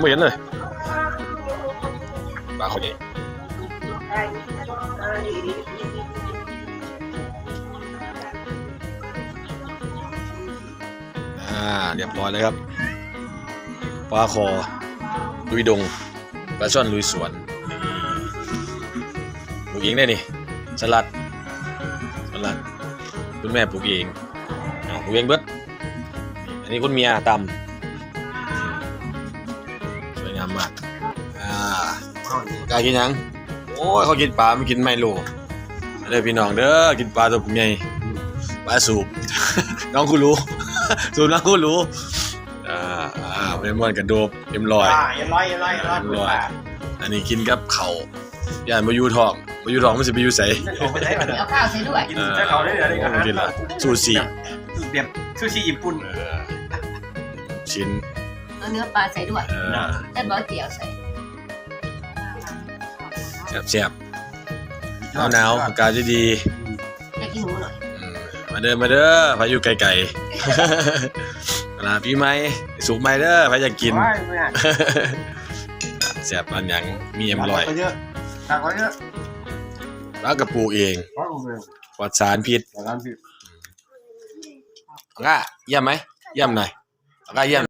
ไม่เห็นเลยปลาเขาใหญ่อ่าเรียบร้อยเลยครับปลาคอลุยดงปลาช่อนลุยสวนปลูกเองได้นี่สลัดสลัดคุณแม่ปลูกเองปลูกเองเบิด นนี้คุณเมียตำสวยงามมากอ่ากายกินยังโอ้ยเขากินปลาไม่กินไมโลมาเด้อพี่น้องเด้อกินปลาตัวใหญ่ปลาสูบน้องกูรู้สูบน้องกูรู้อ่าอ่าเมมอนกระโดบเอ็มลอยอ่าเอ็มร้อยเอ็มร้อยเอ็มร้อยเอ็มลอยอันนี้กินกับเขาวย่านมายูทองมายูทองมันสิไปอยูใสจะโไปได้ปะเนี่ยเอาข้าวใส่ด้วยกินถ้าเขาได้เดี๋ยวนี้โอ้กินละซูชิเบียบซูชิญี่ปุ่นเออ ชิ้นเอาเนื้อปลาใส่ด้วยเออแต่บอเตี๋ยวใส่แซ่บๆหนาวๆอากาศดีอยากกินหมูหน่อยๆอืมมาเด้อมาเด้อพายุไกลๆเวลาพี่ไหมสุกไหมเด้อพาอยากกินว้ายไม่ได้แซ่บอันหยังมีเอ็มลอยตักไว้เยอะตักไว้เยอะแล้วกระปูเองว้าวเลยปลอดสารพิษแต่ร้านพี่ก็เยี่ยมไหมเยี่ยมหน่อย ก็เยี่ยม